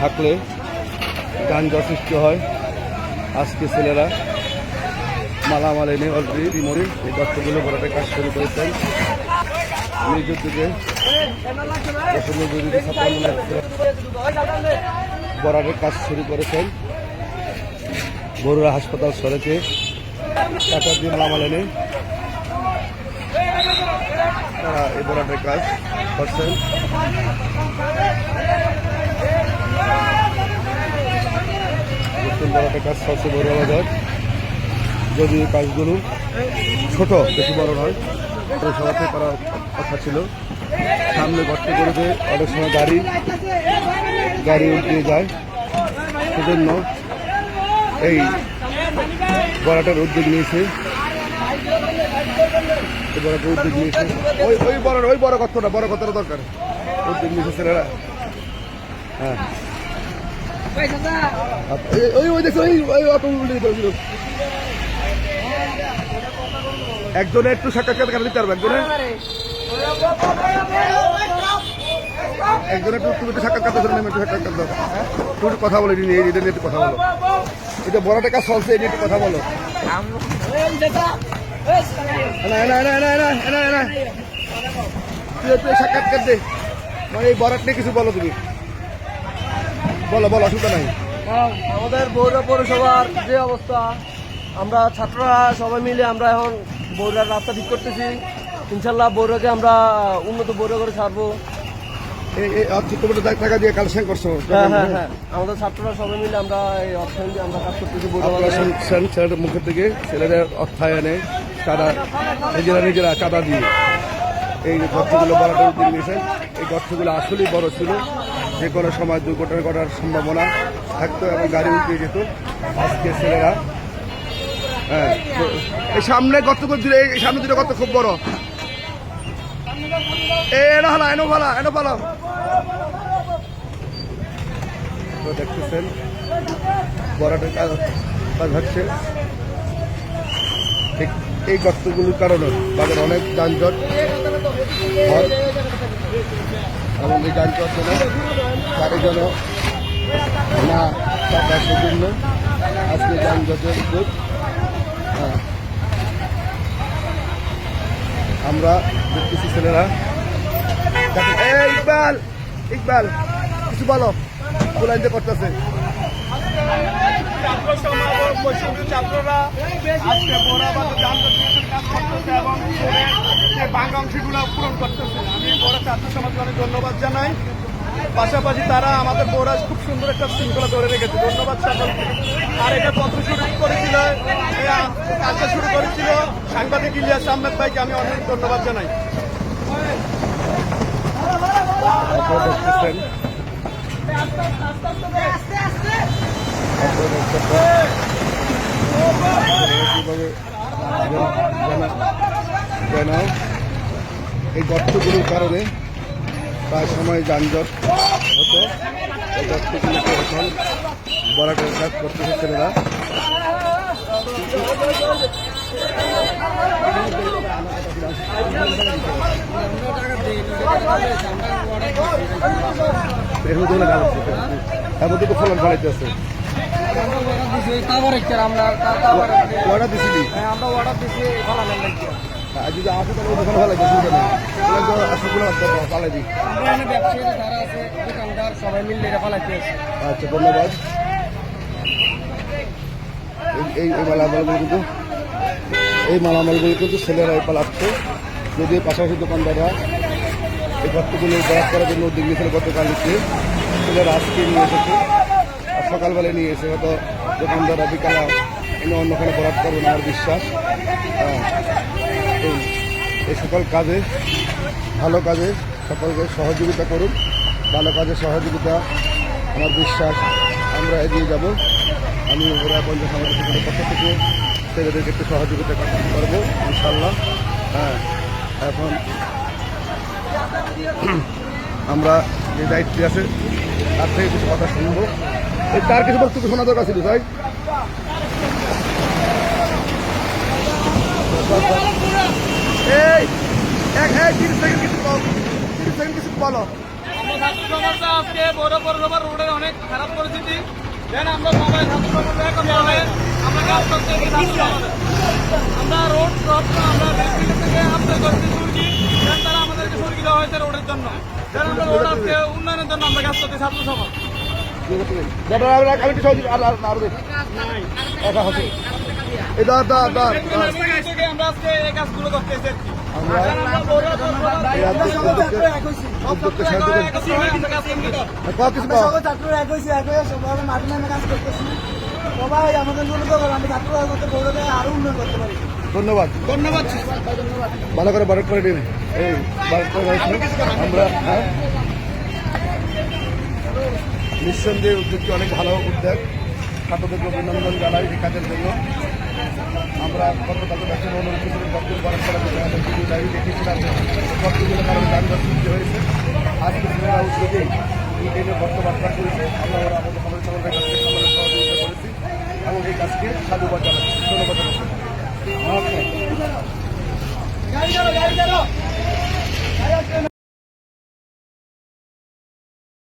থাকলে যানজট সৃষ্টি হয়। আজকে ছেলেরা মালামাল এনে অলরেডি মরে এই গর্তগুলো বড়াতে কাজ শুরু করেছেন। নিজের দিকে বরাটের কাজ শুরু করেছেন বড়ুয়া হাসপাতাল সড়কে টাকা দিয়ে মালামাল এনে এই বরাটের কাজ করছেন। নতুন বড়াটের কাজ চলছে বড়ুয়া বাজার যদি কাজগুলো ছোট বেশি বড় নয় পৌরসভাতে করার কথা ছিল। সামনে গর্ত করেছে অনেক সময় গাড়ি গাড়ি উল্টিয়ে যায়। সেজন্য এই বড়াটার উদ্যোগ নিয়েছে। উদ্যোগ নিয়েছে। ওই ওই বড় ওই বড় কতটা বড় কতটা দরকার। উদ্যোগ নিয়েছে ছেলেরা। হ্যাঁ। ওই ওই একজনে একটু সাক্ষাৎকার একজনে? একজনে একটু একটু সাক্ষাৎকার একটু সাক্ষাৎকার তুমি একটু কথা বলে নিয়ে এটা একটু কথা বলো। এটা বড় টাকা চলছে এটা একটু কথা বলো। না না না তুই সাক্ষাৎকার দে। মানে এই বরাট নিয়ে কিছু বলো তুমি। বলো বলো অসুবিধা নাই। আমাদের বৌরা পৌরসভার যে অবস্থা আমরা ছাত্ররা সবাই মিলে আমরা এখন বৌরার রাস্তা ঠিক করতেছি। ইনশাল্লাহ বৌরাকে আমরা উন্নত বৌরা করে ছাড়বো। তুমি টাকা দিয়ে কালেকশন করছ হ্যাঁ হ্যাঁ হ্যাঁ। আমাদের ছাত্ররা সবাই মিলে আমরা এই অর্থায়ন আমরা কাজ করতেছি মুখের থেকে ছেলেদের অর্থায়নে চাঁদা নিজেরা নিজেরা চাঁদা দিয়ে এই গর্তগুলো এই গর্তগুলো আসলেই বড় ছিল। যে কোনো সময় দুর্ঘটনা ঘটার সম্ভাবনা থাকতো এবং গাড়ি উল্টে যেত, আজকে ছেলেরা। হ্যাঁ এই সামনে গর্তগুলো দিলে এই সামনে দুটো গর্ত খুব বড়? এ, এনো ভালো এনো ভালো এনো ভালো তো দেখতেছেন, বড়টা কাজ কাজ হচ্ছে এই গর্তগুলোর কারণে বাজার অনেক যানজট এবং এই গান চর্চনে তাকে যেন আজকে গান চর্চের হ্যাঁ। আমরা দেখতেছি ছেলেরা। ইকবাল ইকবাল, কিছু বলো। যে করতেছে ছাত্ররা আজকে বড় আবার জানতে এবং যে বাংলা পূরণ করতেছে। বড় ছাত্র সমাজকে অনেক ধন্যবাদ জানাই। পাশাপাশি তারা আমাদের বড়া খুব সুন্দর একটা শৃঙ্খলা ধরে রেখেছে। ধন্যবাদ সকলকে। আর এটা পত্র শুরু করেছিল? কাজটা শুরু করেছিল? সাংবাদিক ইলিয়াস আহমেদ ভাইকে আমি অনেক ধন্যবাদ জানাই। দেখতেছেন এই গর্তগুলোর কারণে প্রায় সময় যানজট হতো। এই গর্তগুলোকে এখন বরাটের কাজ ছেলেরা এমন আমরা অর্ডার দিছি। হ্যাঁ, আমরা অর্ডার যদি আসে তাহলে দোকান ফলাইতে শুনতে না আসলে ফালাই দিই ব্যবসায়ী যারা আছে দোকানদার সবাই মিলে এটা ফলাইতে আচ্ছা ধন্যবাদ। এই- মালামালগুলো কিন্তু এই মালামালগুলো কিন্তু ছেলেরা এই পালাচ্ছে। যদি পাশাপাশি দোকানদাররা এই গর্তগুলো বরাদ করার জন্য উদ্যোগ নিয়েছিল গতকাল দিচ্ছে ছেলেরা আজকে নিয়ে এসেছে। আর সকালবেলায় নিয়ে এসে হয়তো দোকানদাররা বিকালে এনে অন্যখানে বরাদ করবে না আমার বিশ্বাস। হ্যাঁ। এই সকল কাজে, ভালো কাজে সকলকে সহযোগিতা করুন। ভালো কাজে সহযোগিতা, আমার বিশ্বাস, আমরা এগিয়ে যাব। আমি ওরা পঞ্চায়েত সমিতি থেকে পক্ষ থেকে ছেলেদেরকে একটু সহযোগিতা করব ইনশাল্লাহ হ্যাঁ এখন আমরা যে দায়িত্বে আছে, তার থেকে কিছু কথা শুনব। তার কিছু বক্তব্য শোনা দরকার ছিল তাই এই এক এক তিরিশ সেকেন্ড কিছু তিরিশ সেকেন্ড কিছু বলো ছাত্র সমাজটা আজকে বড় পৌরসভার রোডের অনেক খারাপ পরিস্থিতি দেন আমরা সবাই ছাত্র আমরা কাজ করতে। আমরা রোড ক্রস আমরা রেলগেট থেকে আপ্লাই করতে সুরকি দেন তারা আমাদেরকে সুরকি হয়েছে রোডের জন্য দেন আমরা রোড আজকে উন্নয়নের জন্য আমরা কাজ করতে ছাত্র সমাজ আর একা হচ্ছে হয়ে সবাই মাঠে নামে কাজ করতেছি সবাই আমাদের মনে করব আমরা ছাত্ররা করতে বড়দের আরও উন্নয়ন করতে পারি ধন্যবাদ ধন্যবাদ ভালো করে বারক করে দিন এই বারক করে আমরা হ্যাঁ নিঃসন্দেহে উদ্যোগটি অনেক ভালো উদ্যোগ ছাত্রদেরকে অভিনন্দন জানাই এই কাজের জন্য আমরা গতকাল ব্যবসা অনুরোধ করেছিলাম বারক করার জন্য আমাদের ভিডিও লাইভে দেখেছিলাম কতগুলো কারণে যানজট সৃষ্টি হয়েছে। আজকে সিনেমা উদ্যোগে এই ট্রেনের বর্তমানটা করেছে। আমরা ওরা আমাদের সমাজ সমাজের কাছ থেকে সহযোগিতা করেছি এবং এই কাজকে সাধুবাদ জানাচ্ছি, ধন্যবাদ জানাচ্ছি।